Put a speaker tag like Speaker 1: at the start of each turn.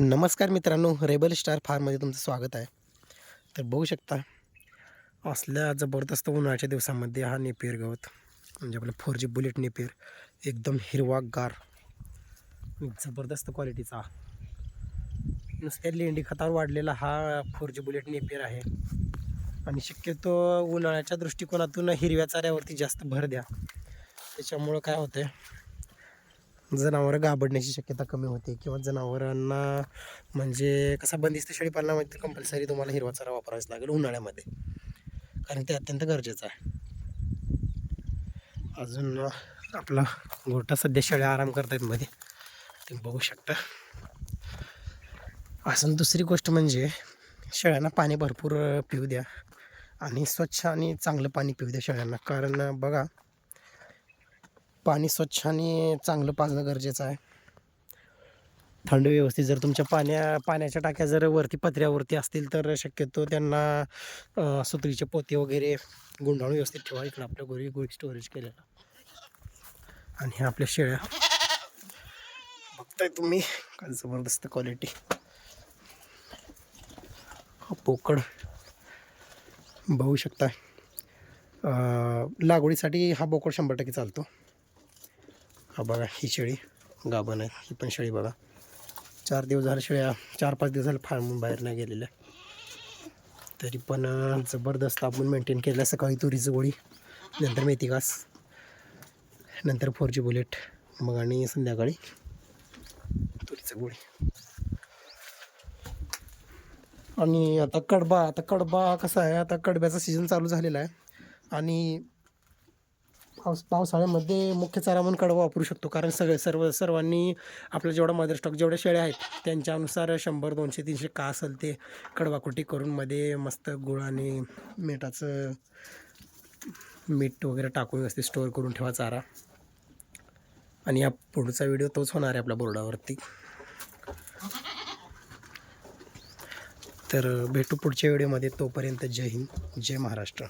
Speaker 1: नमस्कार मित्रांनो rebel star फार्ममध्ये तुमचं स्वागत आहे. तर बघू शकता असल्या जबरदस्त उन्हाळ्याच्या दिवसामध्ये हा नेपियर गवत म्हणजे आपलं फोर जी बुलेट नेपियर एकदम हिरवागार जबरदस्त क्वालिटीचा नुसत्या लेंडी खतावर वाढलेला हा फोर जी बुलेट नेपियर आहे. आणि शक्यतो उन्हाळ्याच्या दृष्टिकोनातून हिरव्या चाऱ्यावरती जास्त भर द्या. त्याच्यामुळं काय होतं जनावरं गाबडण्याची शक्यता कमी होते किंवा जनावरांना म्हणजे कसा बंदिस्त शेळीपालनामध्ये कंपल्सरी तुम्हाला हिरवा चारा वापरावाच लागेल उन्हाळ्यामध्ये. कारण ते अत्यंत गरजेचं आहे. अजून आपला गोठा सध्या शेळ्या आराम करतायत मध्ये. तुम्ही बघू शकता. अजून दुसरी गोष्ट म्हणजे शेळ्यांना पाणी भरपूर पिऊ द्या. आणि स्वच्छ आणि चांगलं पाणी पिऊ द्या शेळ्यांना. कारण बघा पाणी स्वच्छ आणि चांगलं पाजणं गरजेचं आहे. थंड व्यवस्थित जर तुमच्या पाण्या पाण्याच्या टाक्या जर वरती पत्र्यावरती असतील तर शक्यतो त्यांना सुतरीचे पोती पोते वगैरे गुंडाळून व्यवस्थित ठेवा. इकडं आपल्या गोरी गोळी स्टोरेज केलेलं. आणि ह्या आपल्या शेळ्या. बघताय तुम्ही? काय जबरदस्त क्वालिटी पोकळ. पोकड बघू शकता लागवडीसाठी हा बोकड शंभर टक्के चालतो. हा बघा ही शेळी गाभण आहे. ही पण शेळी बघा. चार दिवस झाले शेळ्या चार पाच दिवस झाले फार्मून बाहेर नाही गेलेल्या तरी पण जबरदस्त आपण मेंटेन केलं सकाळी तुरीचं गोळी नंतर मेथी घास नंतर फोर जी बुलेट मग आणि संध्याकाळी तुरीचं गोळी. आणि आता कडबा आता कडबा कसा आहे? आता कडब्याचा सीझन चालू झालेला आहे. आणि पावस पावसाळ्यामध्ये मुख्य चारा म्हणून कडवा वापरू शकतो. कारण सगळे सर्व सर्वांनी आपला जेवढा मदर स्टॉक जेवढ्या शेळ्या आहेत त्यांच्यानुसार शंभर दोनशे तीनशे का असेल ते कडवाकुटी करून मध्ये मस्त गुळ आणि मिठाचं मीठ वगैरे टाकून व्यवस्थित स्टोअर करून ठेवा चारा. आणि या पुढचा व्हिडिओ तोच होणार आहे आपल्या बोर्डावरती. तर भेटू पुढच्या व्हिडिओमध्ये तोपर्यंत जय हिंद जय महाराष्ट्र.